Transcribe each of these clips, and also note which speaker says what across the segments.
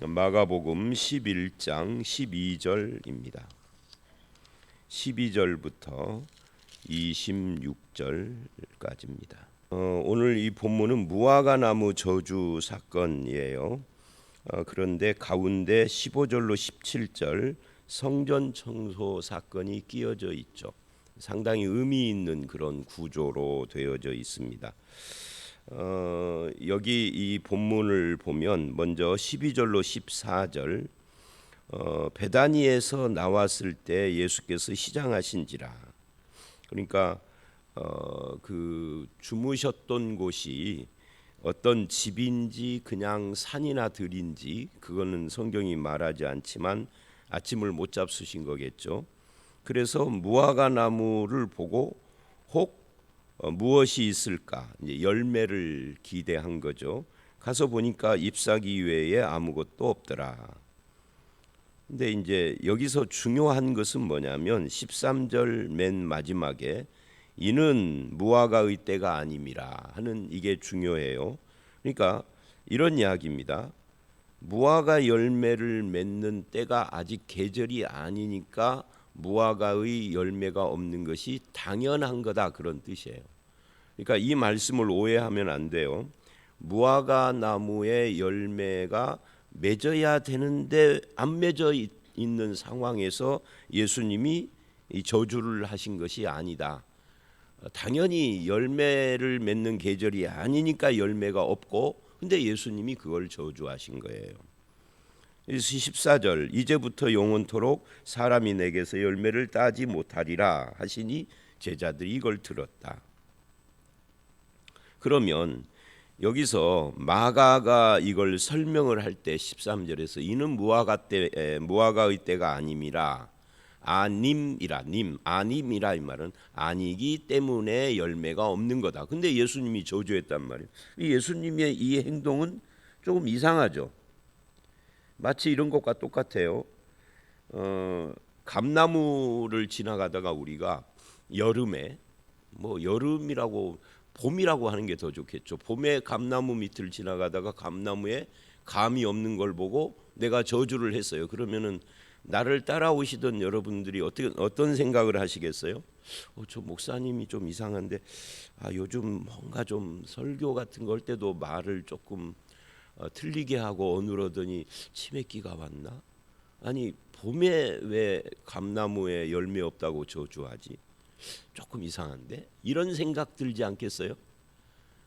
Speaker 1: 마가복음 11장 12절입니다. 12절부터 26절까지입니다. 어, 오늘 이 본문은 무화과 나무 저주 사건이에요. 어, 그런데 가운데 15절로 17절 성전 청소 사건이 끼어져 있죠. 상당히 의미 있는 그런 구조로 되어져 있습니다. 어, 여기 이 본문을 보면 먼저 12절로 14절 어, 베다니에서 나왔을 때 예수께서 시장하신지라 그러니까 어, 그 주무셨던 곳이 어떤 집인지 그냥 산이나 들인지 그거는 성경이 말하지 않지만 아침을 못 잡수신 거겠죠. 그래서 무화과 나무를 보고 혹 어, 무엇이 있을까 이제 열매를 기대한 거죠. 가서 보니까 잎사귀 외에 아무것도 없더라. 근데 이제 여기서 중요한 것은 뭐냐면 13절 맨 마지막에 이는 무화과의 때가 아님이라 하는 이게 중요해요. 그러니까 이런 이야기입니다. 무화과 열매를 맺는 때가 아직 계절이 아니니까 무화과의 열매가 없는 것이 당연한 거다 그런 뜻이에요. 그러니까 이 말씀을 오해하면 안 돼요. 무화과 나무의 열매가 맺어야 되는데 안 맺어 있- 있는 상황에서 예수님이 이 저주를 하신 것이 아니다. 어, 당연히 열매를 맺는 계절이 아니니까 열매가 없고 근데 예수님이 그걸 저주하신 거예요. 그래서 14절 이제부터 영원토록 사람이 내게서 열매를 따지 못하리라 하시니 제자들이 이걸 들었다. 그러면 여기서 마가가 이걸 설명을 할 때 13절에서 이는 무화과 때 에, 무화과의 때가 아님이라 아님이라 님 아님이라 이 말은 아니기 때문에 열매가 없는 거다. 근데 예수님이 저주했단 말이에요. 이 예수님의 이 행동은 조금 이상하죠. 마치 이런 것과 똑같아요. 어, 감나무를 지나가다가 우리가 여름에 뭐 여름이라고 봄이라고 하는 게 더 좋겠죠. 봄에 감나무 밑을 지나가다가 감나무에 감이 없는 걸 보고 내가 저주를 했어요. 그러면은 나를 따라오시던 여러분들이 어떻게 어떤 생각을 하시겠어요? 어, 저 목사님이 좀 이상한데 아, 요즘 뭔가 좀 설교 같은 걸 때도 말을 조금 어, 틀리게 하고 어느러더니 치매기가 왔나? 아니 봄에 왜 감나무에 열매 없다고 저주하지? 조금 이상한데 이런 생각 들지 않겠어요?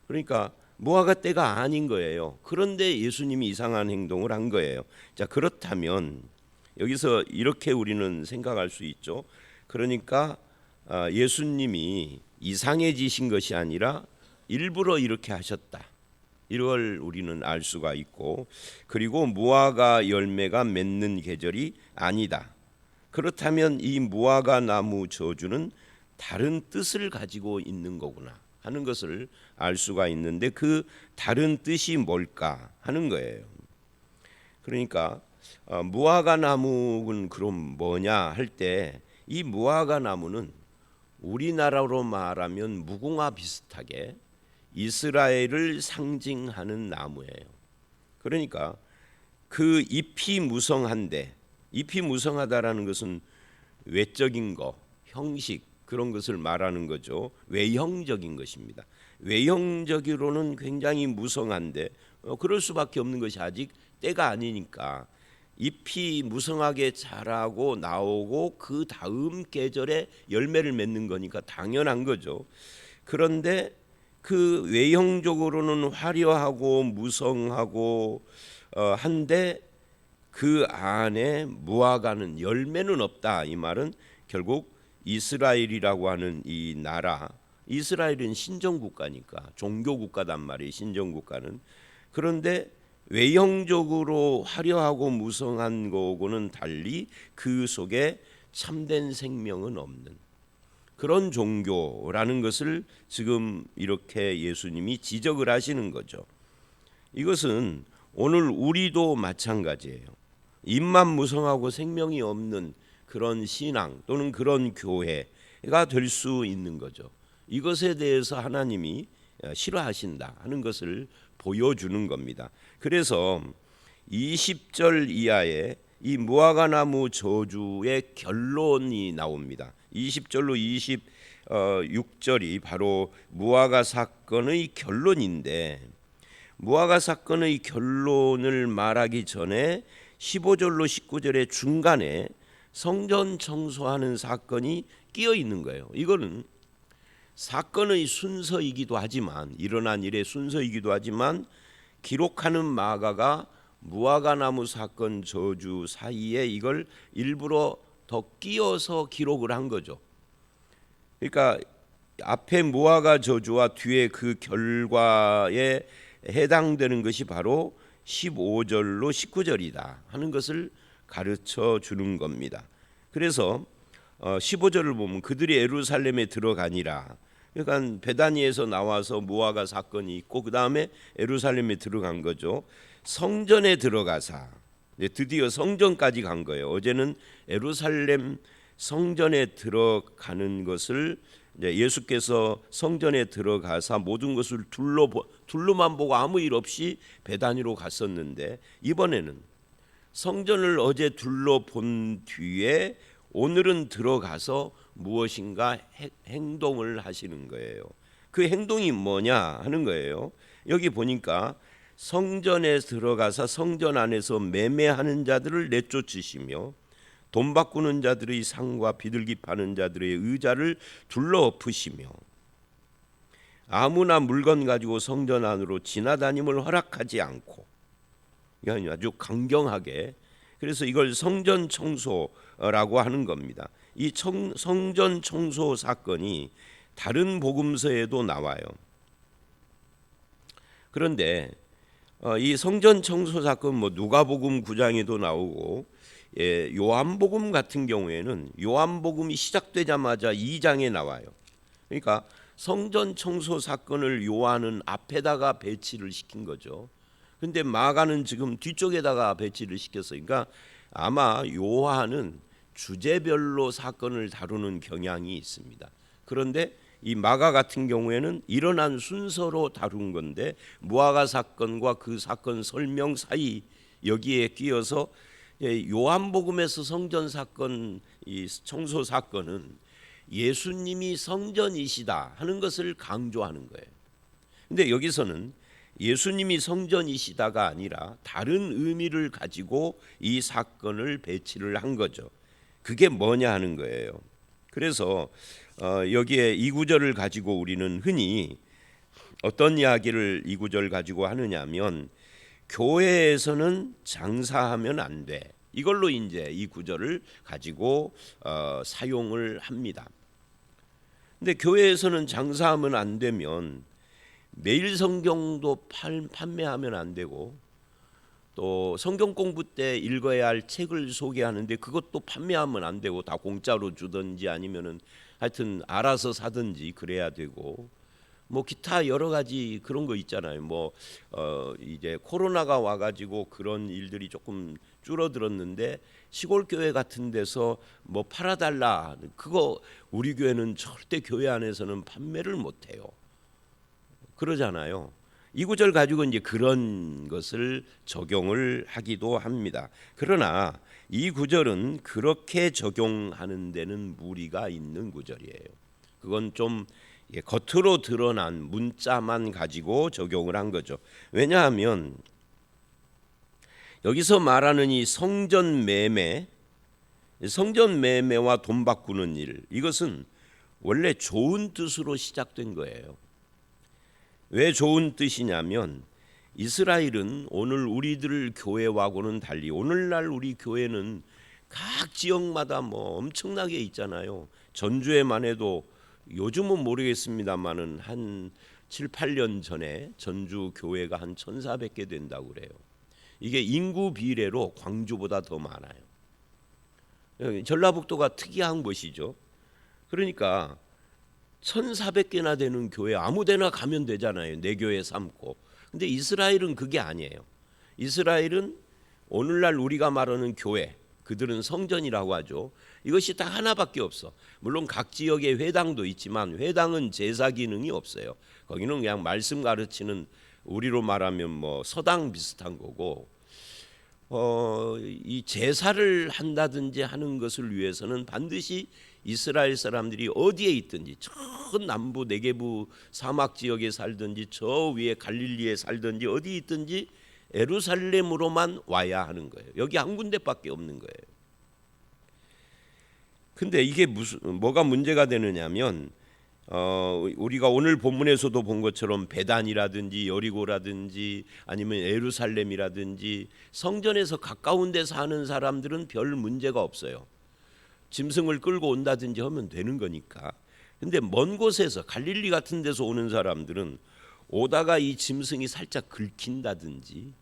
Speaker 1: 그러니까 무화과 때가 아닌 거예요. 그런데 예수님이 이상한 행동을 한 거예요. 자 그렇다면 여기서 이렇게 우리는 생각할 수 있죠. 그러니까 아, 예수님이 이상해지신 것이 아니라 일부러 이렇게 하셨다. 이걸 우리는 알 수가 있고 그리고 무화과 열매가 맺는 계절이 아니다. 그렇다면 이 무화과 나무 저주는 다른 뜻을 가지고 있는 거구나 하는 것을 알 수가 있는데 그 다른 뜻이 뭘까 하는 거예요. 그러니까 어, 무화과 나무는 그럼 뭐냐 할 때 이 무화과 나무는 우리나라로 말하면 무궁화 비슷하게 이스라엘을 상징하는 나무예요. 그러니까 그 잎이 무성한데 잎이 무성하다라는 것은 외적인 거, 형식 그런 것을 말하는 거죠. 외형적인 것입니다. 외형적으로는 굉장히 무성한데 어, 그럴 수밖에 없는 것이 아직 때가 아니니까 잎이 무성하게 자라고 나오고 그 다음 계절에 열매를 맺는 거니까 당연한 거죠. 그런데 그 외형적으로는 화려하고 무성하고 어, 한데 그 안에 무화과는 열매는 없다. 이 말은 결국 이스라엘이라고 하는 이 나라 이스라엘은 신정 국가니까 종교 국가단 말이에요. 신정 국가는 그런데 외형적으로 화려하고 무성한 거고는 달리 그 속에 참된 생명은 없는 그런 종교라는 것을 지금 이렇게 예수님이 지적을 하시는 거죠. 이것은 오늘 우리도 마찬가지예요. 입만 무성하고 생명이 없는 그런 신앙 또는 그런 교회가 될 수 있는 거죠. 이것에 대해서 하나님이 싫어하신다 하는 것을 보여주는 겁니다. 그래서 20절 이하에 이 무화과 나무 저주의 결론이 나옵니다. 20절로 26절이 바로 무화과 사건의 결론인데 무화과 사건의 결론을 말하기 전에 15절로 19절의 중간에 성전 청소하는 사건이 끼어 있는 거예요. 이거는 사건의 순서이기도 하지만 일어난 일의 순서이기도 하지만 기록하는 마가가 무화과 나무 사건 저주 사이에 이걸 일부러 더 끼어서 기록을 한 거죠. 그러니까 앞에 무화과 저주와 뒤에 그 결과에 해당되는 것이 바로 15절로 19절이다 하는 것을 가르쳐 주는 겁니다. 그래서 어, 15절을 보면 그들이 에루살렘에 들어가니라. 그러니까 베다니에서 나와서 무화과 사건이 있고 그 다음에 에루살렘에 들어간 거죠. 성전에 들어가사 드디어 성전까지 간 거예요. 어제는 에루살렘 성전에 들어가는 것을 예수께서 성전에 들어가사 모든 것을 둘러 둘러만 보고 아무 일 없이 베다니로 갔었는데 이번에는 성전을 어제 둘러본 뒤에 오늘은 들어가서 무엇인가 행동을 하시는 거예요. 그 행동이 뭐냐 하는 거예요. 여기 보니까 성전에 들어가서 성전 안에서 매매하는 자들을 내쫓으시며 돈 바꾸는 자들의 상과 비둘기 파는 자들의 의자를 둘러 엎으시며 아무나 물건 가지고 성전 안으로 지나다님을 허락하지 않고 아주 강경하게 그래서 이걸 성전 청소라고 하는 겁니다. 이 청, 성전 청소 사건이 다른 복음서에도 나와요. 그런데 어, 이 성전 청소 사건 뭐 누가복음 9장에도 나오고 예, 요한복음 같은 경우에는 요한복음이 시작되자마자 2장에 나와요. 그러니까 성전 청소 사건을 요한은 앞에다가 배치를 시킨 거죠. 근데 마가는 지금 뒤쪽에다가 배치를 시켰어요. 그러니까 아마 요한은 주제별로 사건을 다루는 경향이 있습니다. 그런데 이 마가 같은 경우에는 일어난 순서로 다룬 건데 무화과 사건과 그 사건 설명 사이 여기에 끼어서 예, 요한복음에서 성전 사건 이 청소 사건은 예수님이 성전이시다 하는 것을 강조하는 거예요. 근데 여기서는 예수님이 성전이시다가 아니라 다른 의미를 가지고 이 사건을 배치를 한 거죠. 그게 뭐냐 하는 거예요. 그래서 어, 여기에 이 구절을 가지고 우리는 흔히 어떤 이야기를 이 구절 가지고 하느냐면 교회에서는 장사하면 안 돼. 이걸로 이제 이 구절을 가지고 어, 사용을 합니다. 근데 교회에서는 장사하면 안 되면 매일 성경도 팔, 판매하면 안 되고 또 성경 공부 때 읽어야 할 책을 소개하는데 그것도 판매하면 안 되고 다 공짜로 주든지 아니면은 하여튼 알아서 사든지 그래야 되고 뭐 기타 여러 가지 그런 거 있잖아요. 뭐 어 이제 코로나가 와 가지고 그런 일들이 조금 줄어들었는데 시골 교회 같은 데서 뭐 팔아 달라. 그거 우리 교회는 절대 교회 안에서는 판매를 못 해요. 그러잖아요. 이 구절 가지고 이제 그런 것을 적용을 하기도 합니다. 그러나 이 구절은 그렇게 적용하는 데는 무리가 있는 구절이에요. 그건 좀 예, 겉으로 드러난 문자만 가지고 적용을 한 거죠. 왜냐하면 여기서 말하는 이 성전 매매, 성전 매매와 돈 바꾸는 일, 이것은 원래 좋은 뜻으로 시작된 거예요. 왜 좋은 뜻이냐면 이스라엘은 오늘 우리들 교회와고는 달리 오늘날 우리 교회는 각 지역마다 뭐 엄청나게 있잖아요. 전주에만 해도 요즘은 모르겠습니다만은 한 7, 8년 전에 전주 교회가 한 1,400개 된다고 그래요. 이게 인구 비례로 광주보다 더 많아요. 전라북도가 특이한 것이죠. 그러니까 1,400개나 되는 교회 아무 데나 가면 되잖아요. 내 교회 삼고. 근데 이스라엘은 그게 아니에요. 이스라엘은 오늘날 우리가 말하는 교회, 그들은 성전이라고 하죠. 이것이 딱 하나밖에 없어. 물론 각 지역에 회당도 있지만 회당은 제사 기능이 없어요. 거기는 그냥 말씀 가르치는 우리로 말하면 뭐 서당 비슷한 거고 어, 이 제사를 한다든지 하는 것을 위해서는 반드시 이스라엘 사람들이 어디에 있든지 저 남부 네게부 사막 지역에 살든지 저 위에 갈릴리에 살든지 어디 있든지 에루살렘으로만 와야 하는 거예요. 여기 한 군데밖에 없는 거예요. 근데 이게 무슨 뭐가 문제가 되느냐면 어, 우리가 오늘 본문에서도 본 것처럼 베단이라든지 여리고라든지 아니면 에루살렘이라든지 성전에서 가까운 데 사는 사람들은 별 문제가 없어요. 짐승을 끌고 온다든지 하면 되는 거니까. 근데 먼 곳에서 갈릴리 같은 데서 오는 사람들은 오다가 이 짐승이 살짝 긁힌다든지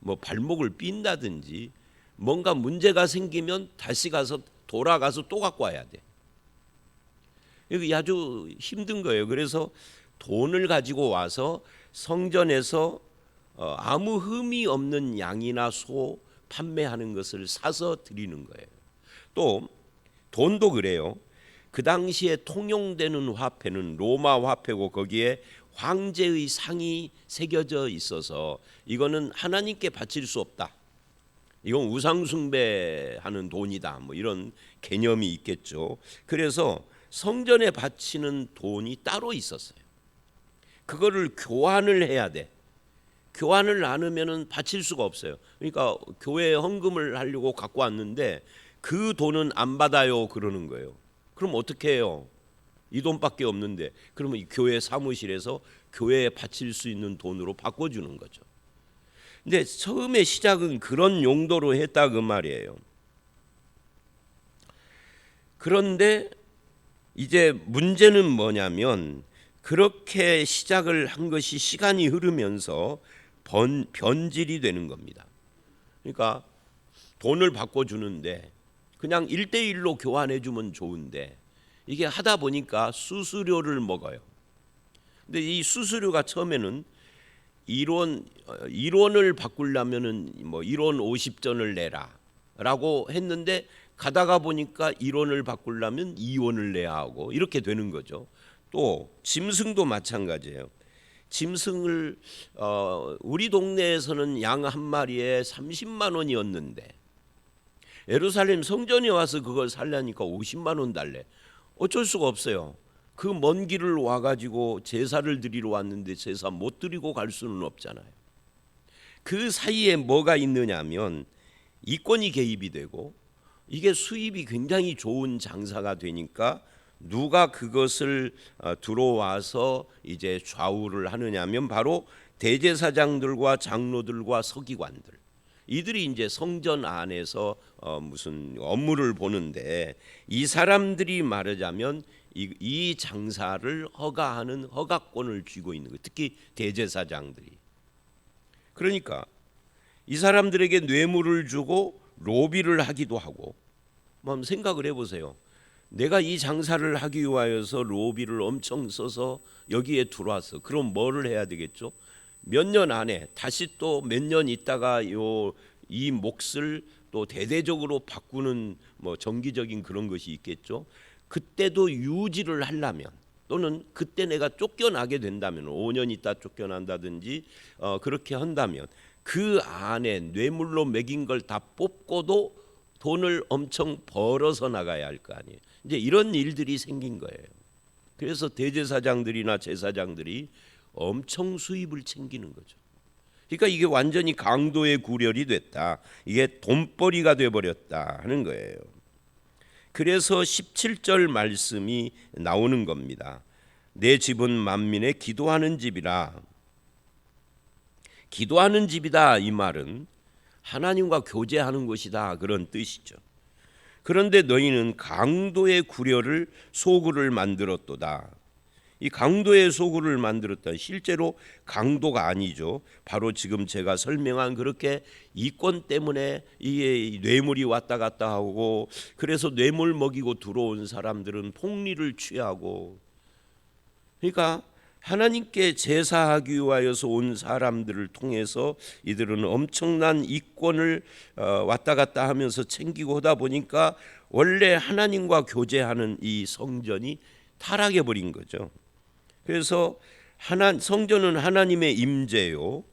Speaker 1: 뭐 발목을 삔다든지 뭔가 문제가 생기면 다시 가서 돌아가서 또 갖고 와야 돼. 이게 아주 힘든 거예요. 그래서 돈을 가지고 와서 성전에서 어, 아무 흠이 없는 양이나 소 판매하는 것을 사서 드리는 거예요. 또 돈도 그래요. 그 당시에 통용되는 화폐는 로마 화폐고 거기에 황제의 상이 새겨져 있어서 이거는 하나님께 바칠 수 없다. 이건 우상 숭배하는 돈이다. 뭐 이런 개념이 있겠죠. 그래서 성전에 바치는 돈이 따로 있었어요. 그거를 교환을 해야 돼. 교환을 안 하면은 바칠 수가 없어요. 그러니까 교회에 헌금을 하려고 갖고 왔는데 그 돈은 안 받아요 그러는 거예요. 그럼 어떻게 해요? 이 돈밖에 없는데 그러면 이 교회 사무실에서 교회에 바칠 수 있는 돈으로 바꿔주는 거죠. 근데 처음에 시작은 그런 용도로 했다 그 말이에요. 그런데 이제 문제는 뭐냐면 그렇게 시작을 한 것이 시간이 흐르면서 번, 변질이 되는 겁니다. 그러니까 돈을 바꿔 주는데 그냥 일대일로 교환해 주면 좋은데 이게 하다 보니까 수수료를 먹어요. 근데 이 수수료가 처음에는 1원 1원을 바꾸려면은 뭐 1원 50전을 내라라고 했는데 가다가 보니까 1원을 바꾸려면 2원을 내야 하고 이렇게 되는 거죠. 또 짐승도 마찬가지예요. 짐승을 어, 우리 동네에서는 양 한 마리에 30만 원이었는데 예루살렘 성전에 와서 그걸 살려니까 50만 원 달래. 어쩔 수가 없어요. 그 먼 길을 와 가지고 제사를 드리러 왔는데 제사 못 드리고 갈 수는 없잖아요. 그 사이에 뭐가 있느냐면 이권이 개입이 되고 이게 수입이 굉장히 좋은 장사가 되니까 누가 그것을 어, 들어와서 이제 좌우를 하느냐면 바로 대제사장들과 장로들과 서기관들 이들이 이제 성전 안에서 어, 무슨 업무를 보는데 이 사람들이 말하자면 이, 이 장사를 허가하는 허가권을 쥐고 있는 거예요. 특히 대제사장들이. 그러니까 이 사람들에게 뇌물을 주고 로비를 하기도 하고 뭐 한번 생각을 해보세요. 내가 이 장사를 하기 위하여서 로비를 엄청 써서 여기에 들어왔어. 그럼 뭐를 해야 되겠죠? 몇 년 안에 다시 또 몇 년 있다가 요 이 몫을 또 대대적으로 바꾸는 뭐 정기적인 그런 것이 있겠죠. 그때도 유지를 하려면 또는 그때 내가 쫓겨나게 된다면 5년 있다 쫓겨난다든지 어, 그렇게 한다면 그 안에 뇌물로 먹인 걸다 뽑고도 돈을 엄청 벌어서 나가야 할 거 아니에요. 이제 이런 일들이 생긴 거예요. 그래서 대제사장들이나 제사장들이 엄청 수입을 챙기는 거죠. 그러니까 이게 완전히 강도의 구렬이 됐다. 이게 돈벌이가 돼 버렸다 하는 거예요. 그래서 17절 말씀이 나오는 겁니다. 내 집은 만민의 기도하는 집이라. 기도하는 집이다 이 말은 하나님과 교제하는 곳이다 그런 뜻이죠. 그런데 너희는 강도의 구려를 소굴을 만들었도다. 이 강도의 소굴을 만들었다. 실제로 강도가 아니죠. 바로 지금 제가 설명한 그렇게 이권 때문에 이게 뇌물이 왔다 갔다 하고 그래서 뇌물 먹이고 들어온 사람들은 폭리를 취하고 그러니까 하나님께 제사하기 위하여서 온 사람들을 통해서 이들은 엄청난 이권을 어, 왔다 갔다 하면서 챙기고 하다 보니까 원래 하나님과 교제하는 이 성전이 타락해 버린 거죠. 그래서 하나 성전은 하나님의 임재요.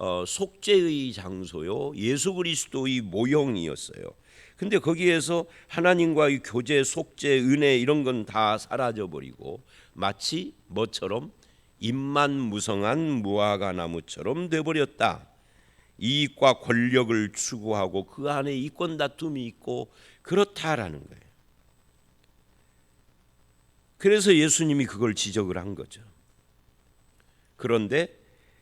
Speaker 1: 어, 속죄의 장소요. 예수 그리스도의 모형이었어요. 근데 거기에서 하나님과의 교제, 속죄, 은혜 이런 건 다 사라져 버리고 마치 뭐처럼 입만 무성한 무화과 나무처럼 돼 버렸다. 이익과 권력을 추구하고 그 안에 이권 다툼이 있고 그렇다라는 거예요. 그래서 예수님이 그걸 지적을 한 거죠. 그런데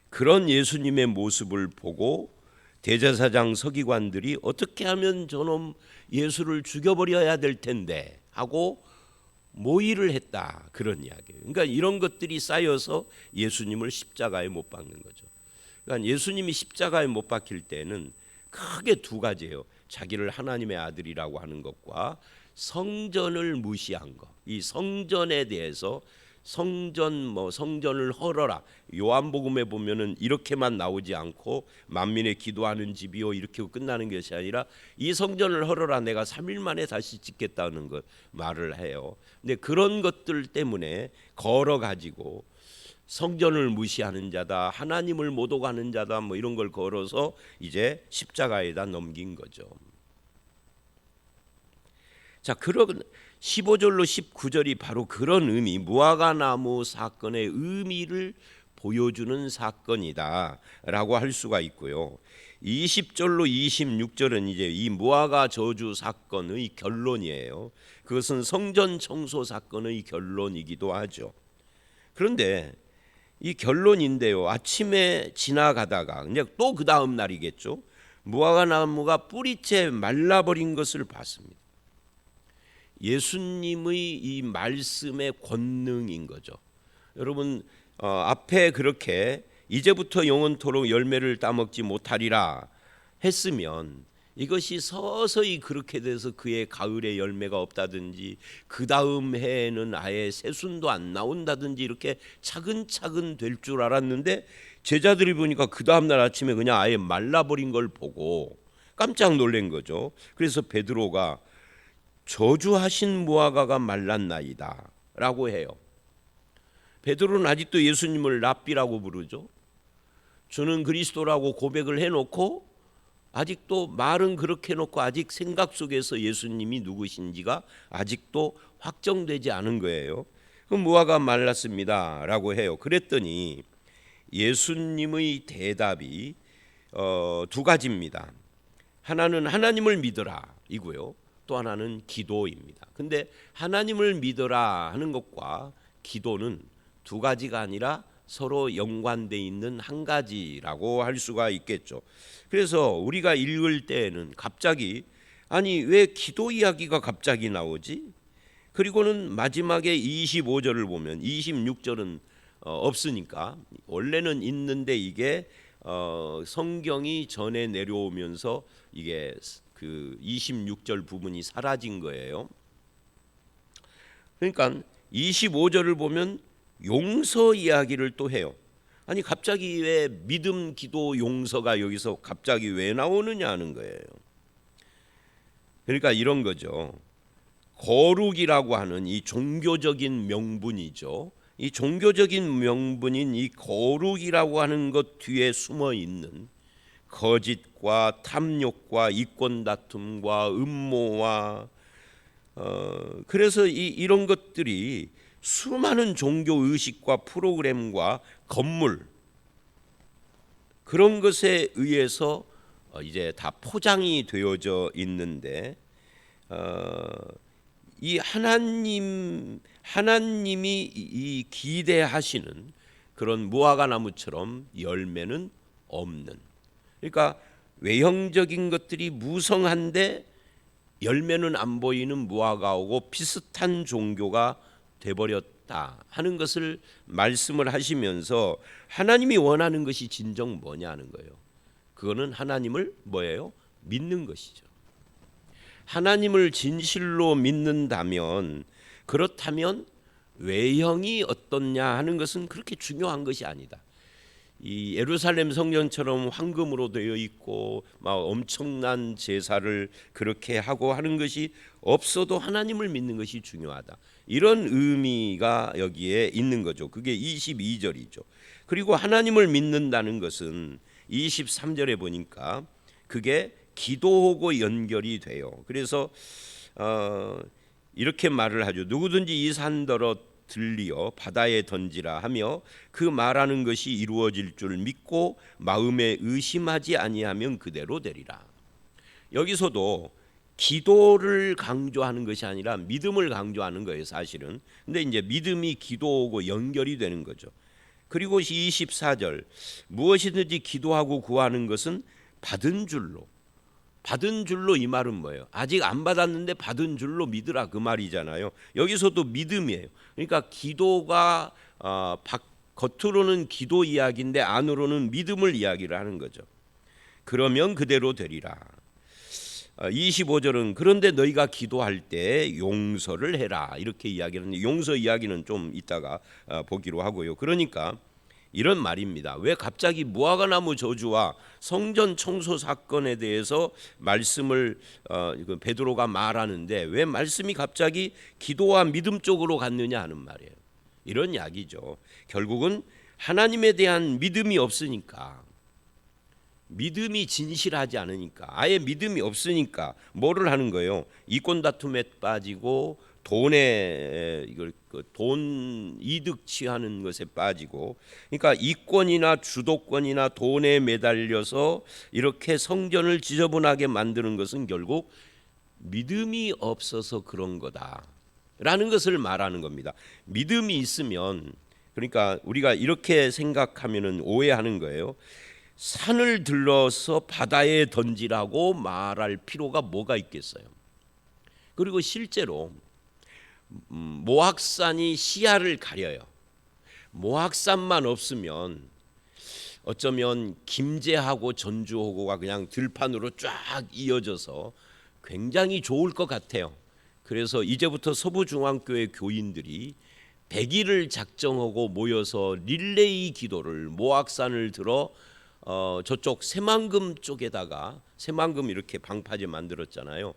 Speaker 1: 그런 예수님의 모습을 보고 대제사장 서기관들이 어떻게 하면 저놈 예수를 죽여버려야 될 텐데 하고 모의를 했다 그런 이야기예요. 그러니까 이런 것들이 쌓여서 예수님을 십자가에 못 박는 거죠. 그러니까 예수님이 십자가에 못 박힐 때는 크게 두 가지예요. 자기를 하나님의 아들이라고 하는 것과 성전을 무시한 것. 이 성전에 대해서 성전 뭐 성전을 헐어라. 요한복음에 보면은 이렇게만 나오지 않고 만민의 기도하는 집이요 이렇게 끝나는 것이 아니라 이 성전을 헐어라 내가 3일 만에 다시 짓겠다는 것 말을 해요. 근데 그런 것들 때문에 걸어 가지고 성전을 무시하는 자다, 하나님을 모독하는 자다, 뭐 이런 걸 걸어서 이제 십자가에다 넘긴 거죠. 자, 그런 15절로 19절이 바로 그런 의미, 무화과 나무 사건의 의미를 보여주는 사건이다라고 할 수가 있고요. 20절로 26절은 이제 이 무화과 저주 사건의 결론이에요. 그것은 성전 청소 사건의 결론이기도 하죠. 그런데 이 결론인데요. 아침에 지나가다가 이제 또 그 다음 날이겠죠. 무화과 나무가 뿌리째 말라버린 것을 봤습니다. 예수님의 이 말씀의 권능인 거죠. 여러분 어, 앞에 그렇게 이제부터 영원토록 열매를 따먹지 못하리라 했으면 이것이 서서히 그렇게 돼서 그의 가을에 열매가 없다든지 그 다음 해에는 아예 새순도 안 나온다든지 이렇게 차근차근 될 줄 알았는데 제자들이 보니까 그 다음 날 아침에 그냥 아예 말라버린 걸 보고 깜짝 놀란 거죠. 그래서 베드로가 저주하신 무화과가 말랐나이다라고 해요. 베드로는 아직도 예수님을 랍비라고 부르죠. 저는 그리스도라고 고백을 해놓고 아직도 말은 그렇게 해놓고 아직 생각 속에서 예수님이 누구신지가 아직도 확정되지 않은 거예요. 그 무화과 말랐습니다라고 해요. 그랬더니 예수님의 대답이 어, 두 가지입니다. 하나는 하나님을 믿어라 이고요. 또 하나는 기도입니다. 근데 하나님을 믿어라 하는 것과 기도는 두 가지가 아니라 서로 연관돼 있는 한 가지라고 할 수가 있겠죠. 그래서 우리가 읽을 때에는 갑자기 아니 왜 기도 이야기가 갑자기 나오지? 그리고는 마지막에 25절을 보면 26절은 어, 없으니까 원래는 있는데 이게 어, 성경이 전에 내려오면서 이게 그 26절 부분이 사라진 거예요. 그러니까 25절을 보면 용서 이야기를 또 해요. 아니 갑자기 왜 믿음, 기도, 용서가 여기서 갑자기 왜 나오느냐 하는 거예요. 그러니까 이런 거죠. 거룩이라고 하는 이 종교적인 명분이죠. 이 종교적인 명분인 이 거룩이라고 하는 것 뒤에 숨어 있는 거짓과 탐욕과 이권 다툼과 음모와 어 그래서 이 이런 것들이 수많은 종교 의식과 프로그램과 건물 그런 것에 의해서 어, 이제 다 포장이 되어져 있는데 어, 이 하나님 하나님이 이 기대하시는 그런 무화과 나무처럼 열매는 없는 그러니까 외형적인 것들이 무성한데 열매는 안 보이는 무화과하고 비슷한 종교가 돼버렸다 하는 것을 말씀을 하시면서 하나님이 원하는 것이 진정 뭐냐는 거예요. 그거는 하나님을 뭐예요? 믿는 것이죠. 하나님을 진실로 믿는다면 그렇다면 외형이 어떻냐 하는 것은 그렇게 중요한 것이 아니다. 이 예루살렘 성전처럼 황금으로 되어 있고 막 엄청난 제사를 그렇게 하고 하는 것이 없어도 하나님을 믿는 것이 중요하다. 이런 의미가 여기에 있는 거죠. 그게 22절이죠. 그리고 하나님을 믿는다는 것은 23절에 보니까 그게 기도하고 연결이 돼요. 그래서 어, 이렇게 말을 하죠. 누구든지 이 산더러 들리어 바다에 던지라 하며 그 말하는 것이 이루어질 줄 믿고 마음에 의심하지 아니하면 그대로 되리라. 여기서도 기도를 강조하는 것이 아니라 믿음을 강조하는 거예요, 사실은. 근데 이제 믿음이 기도하고 연결이 되는 거죠. 그리고 24절 무엇이든지 기도하고 구하는 것은 받은 줄로 받은 줄로 이 말은 뭐예요? 아직 안 받았는데 받은 줄로 믿으라 그 말이잖아요. 여기서도 믿음이에요. 그러니까 기도가 어, 밖- 겉으로는 기도 이야기인데 안으로는 믿음을 이야기를 하는 거죠. 그러면 그대로 되리라. 어, 25절은 그런데 너희가 기도할 때 용서를 해라 이렇게 이야기하는데 용서 이야기는 좀 이따가 어, 보기로 하고요. 그러니까 이런 말입니다. 왜 갑자기 무화과나무 저주와 성전 청소 사건에 대해서 말씀을 어, 이거 베드로가 말하는데 왜 말씀이 갑자기 기도와 믿음 쪽으로 갔느냐 하는 말이에요. 이런 이야기죠. 결국은 하나님에 대한 믿음이 없으니까 믿음이 진실하지 않으니까 아예 믿음이 없으니까 뭐를 하는 거예요? 이권 다툼에 빠지고 돈에 이걸 그돈 이득 취하는 것에 빠지고 그러니까 이권이나 주도권이나 돈에 매달려서 이렇게 성전을 지저분하게 만드는 것은 결국 믿음이 없어서 그런 거다라는 것을 말하는 겁니다. 믿음이 있으면 그러니까 우리가 이렇게 생각하면은 오해하는 거예요. 산을 들러서 바다에 던지라고 말할 필요가 뭐가 있겠어요? 그리고 실제로 음, 모악산이 시야를 가려요. 모악산만 없으면 어쩌면 김제하고 전주호고가 그냥 들판으로 쫙 이어져서 굉장히 좋을 것 같아요. 그래서 이제부터 서부중앙교회 교인들이 100일을 작정하고 모여서 릴레이 기도를 모악산을 들어 어, 저쪽 새만금 쪽에다가 새만금 이렇게 방파제 만들었잖아요.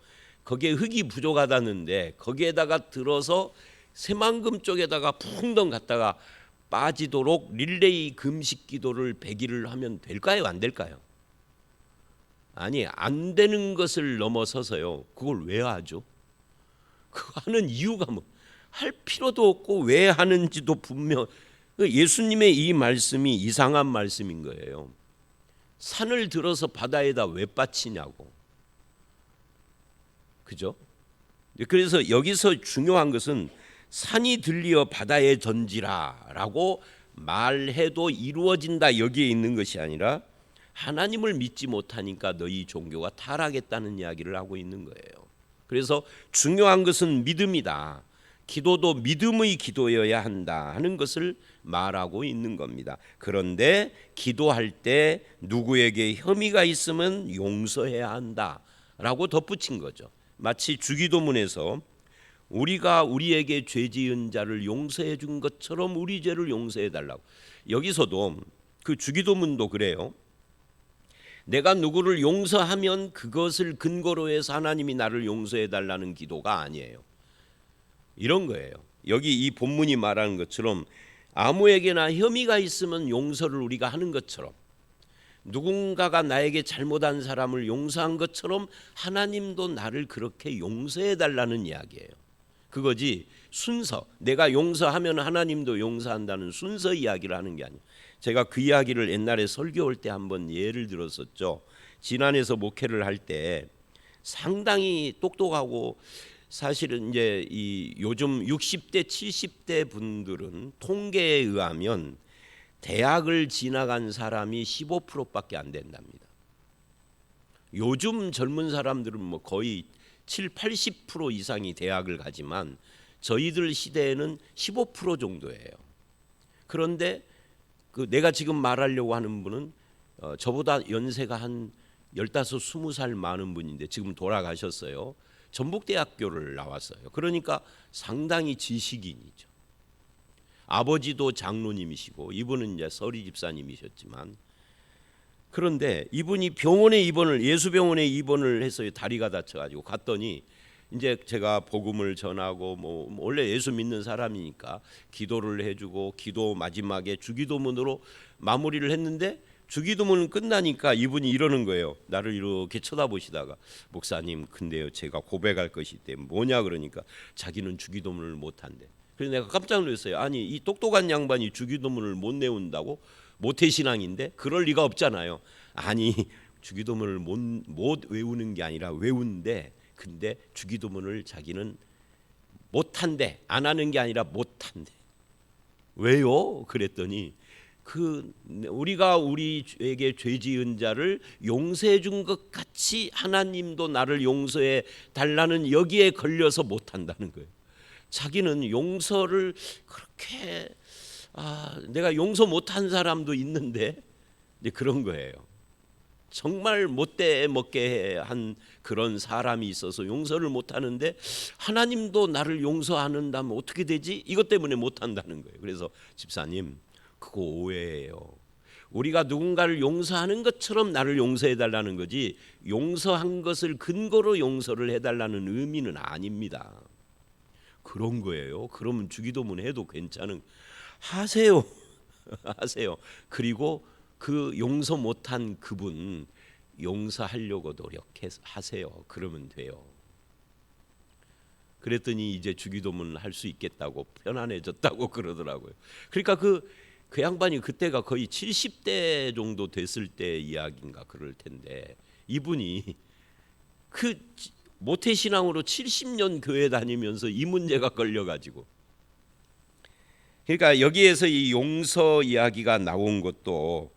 Speaker 1: 거기에 흙이 부족하다는데 거기에다가 들어서 새만금 쪽에다가 풍덩 갔다가 빠지도록 릴레이 금식 기도를 100일을 하면 될까요? 안 될까요? 아니, 안 되는 것을 넘어서서요. 그걸 왜 하죠? 그 하는 이유가 뭐? 할 필요도 없고 왜 하는지도 분명 그 예수님의 이 말씀이 이상한 말씀인 거예요. 산을 들어서 바다에다 왜 빠치냐고. 그죠? 그래서 여기서 중요한 것은 산이 들리어 바다에 던지라라고 말해도 이루어진다 여기에 있는 것이 아니라 하나님을 믿지 못하니까 너희 종교가 타락했다는 이야기를 하고 있는 거예요. 그래서 중요한 것은 믿음이다. 기도도 믿음의 기도여야 한다 하는 것을 말하고 있는 겁니다. 그런데 기도할 때 누구에게 혐의가 있으면 용서해야 한다라고 덧붙인 거죠. 마치 주기도문에서 우리가 우리에게 죄 지은 자를 용서해 준 것처럼 우리 죄를 용서해 달라고. 여기서도 그 주기도문도 그래요. 내가 누구를 용서하면 그것을 근거로 해서 하나님이 나를 용서해 달라는 기도가 아니에요. 이런 거예요. 여기 이 본문이 말하는 것처럼 아무에게나 혐의가 있으면 용서를 우리가 하는 것처럼 누군가가 나에게 잘못한 사람을 용서한 것처럼 하나님도 나를 그렇게 용서해 달라는 이야기예요. 그거지 순서 내가 용서하면 하나님도 용서한다는 순서 이야기를 하는 게 아니에요. 제가 그 이야기를 옛날에 설교할 때 한번 예를 들었었죠. 지난해서 목회를 할 때 상당히 똑똑하고 사실은 이제 이 요즘 60대 70대 분들은 통계에 의하면 대학을 지나간 사람이 15%밖에 안 된답니다. 요즘 젊은 사람들은 뭐 거의 7, 80% 이상이 대학을 가지만 저희들 시대에는 15% 정도예요. 그런데 그 내가 지금 말하려고 하는 분은 어, 저보다 연세가 한 15, 20살 많은 분인데 지금 돌아가셨어요. 전북대학교를 나왔어요. 그러니까 상당히 지식인이죠. 아버지도 장로님이시고 이분은 이제 서리 집사님이셨지만 그런데 이분이 병원에 입원을 예수병원에 입원을 해서 다리가 다쳐가지고 갔더니 이제 제가 복음을 전하고 뭐 원래 예수 믿는 사람이니까 기도를 해주고 기도 마지막에 주기도문으로 마무리를 했는데 주기도문 끝나니까 이분이 이러는 거예요. 나를 이렇게 쳐다보시다가 목사님 근데요 제가 고백할 것이 있대 뭐냐 그러니까 자기는 주기도문을 못 한대. 그래서 내가 깜짝 놀랐어요. 아니 이 똑똑한 양반이 주기도문을 못 내운다고 모태 신앙인데 그럴 리가 없잖아요. 아니 주기도문을 못, 못 외우는 게 아니라 외운데 근데 주기도문을 자기는 못한대 안 하는 게 아니라 못한대 왜요? 그랬더니 그 우리가 우리에게 죄 지은 자를 용서해 준 것 같이 하나님도 나를 용서해 달라는 여기에 걸려서 못 한다는 거예요. 자기는 용서를 그렇게 아, 내가 용서 못한 사람도 있는데 이제 그런 거예요. 정말 못돼 먹게 한 그런 사람이 있어서 용서를 못 하는데 하나님도 나를 용서하는다면 어떻게 되지? 이것 때문에 못 한다는 거예요. 그래서 집사님 그거 오해예요. 우리가 누군가를 용서하는 것처럼 나를 용서해 달라는 거지 용서한 것을 근거로 용서를 해 달라는 의미는 아닙니다. 그런 거예요. 그러면 주기도문 해도 괜찮은 하세요. 하세요. 그리고 그 용서 못한 그분 용서하려고 노력하세요. 그러면 돼요. 그랬더니 이제 주기도문 할 수 있겠다고 편안해졌다고 그러더라고요. 그러니까 그, 그 양반이 그때가 거의 70대 정도 됐을 때 이야기인가 그럴 텐데 이분이 그 모태 신앙으로 70년 교회 다니면서 이 문제가 걸려 가지고 그러니까 여기에서 이 용서 이야기가 나온 것도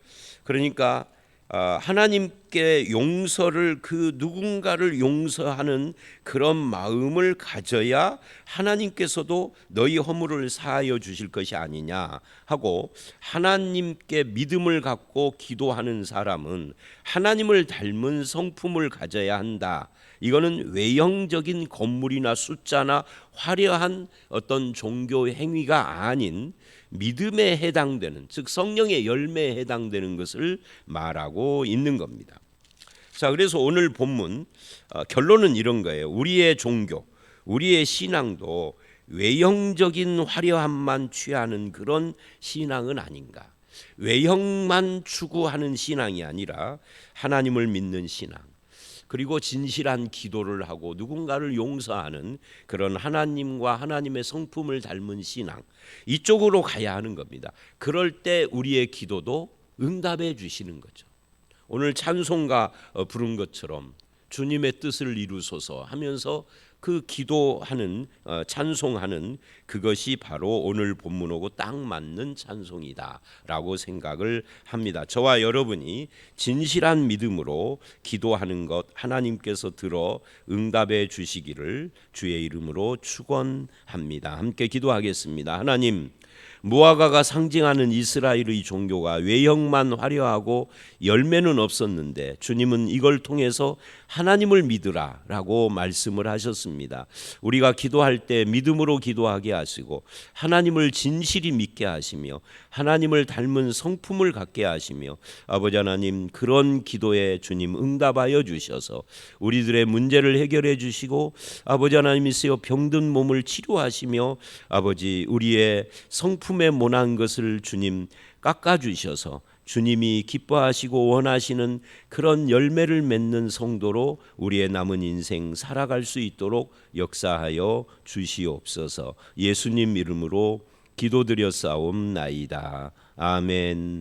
Speaker 1: 그러니까 아, 하나님께 용서를 그 누군가를 용서하는 그런 마음을 가져야 하나님께서도 너희 허물을 사하여 주실 것이 아니냐 하고 하나님께 믿음을 갖고 기도하는 사람은 하나님을 닮은 성품을 가져야 한다. 이거는 외형적인 건물이나 숫자나 화려한 어떤 종교 행위가 아닌 믿음에 해당되는 즉 성령의 열매에 해당되는 것을 말하고 있는 겁니다. 자, 그래서 오늘 본문 어, 결론은 이런 거예요. 우리의 종교, 우리의 신앙도 외형적인 화려함만 취하는 그런 신앙은 아닌가. 외형만 추구하는 신앙이 아니라 하나님을 믿는 신앙. 그리고 진실한 기도를 하고 누군가를 용서하는 그런 하나님과 하나님의 성품을 닮은 신앙 이쪽으로 가야 하는 겁니다. 그럴 때 우리의 기도도 응답해 주시는 거죠. 오늘 찬송가 어, 부른 것처럼 주님의 뜻을 이루소서 하면서 그 기도하는 어, 찬송하는 그것이 바로 오늘 본문하고 딱 맞는 찬송이다라고 생각을 합니다. 저와 여러분이 진실한 믿음으로 기도하는 것 하나님께서 들어 응답해 주시기를 주의 이름으로 축원합니다. 함께 기도하겠습니다. 하나님 무화과가 상징하는 이스라엘의 종교가 외형만 화려하고 열매는 없었는데 주님은 이걸 통해서 하나님을 믿으라라고 말씀을 하셨습니다. 우리가 기도할 때 믿음으로 기도하게 하시고 하나님을 진실이 믿게 하시며 하나님을 닮은 성품을 갖게 하시며 아버지 하나님 그런 기도에 주님 응답하여 주셔서 우리들의 문제를 해결해 주시고 아버지 하나님이세요 병든 몸을 치료하시며 아버지 우리의 성 품에 모난 것을 주님 깎아 주셔서 주님이 기뻐하시고 원하시는 그런 열매를 맺는 성도로 우리의 남은 인생 살아갈 수 있도록 역사하여 주시옵소서. 예수님 이름으로 기도드려 싸움나이다. 아멘.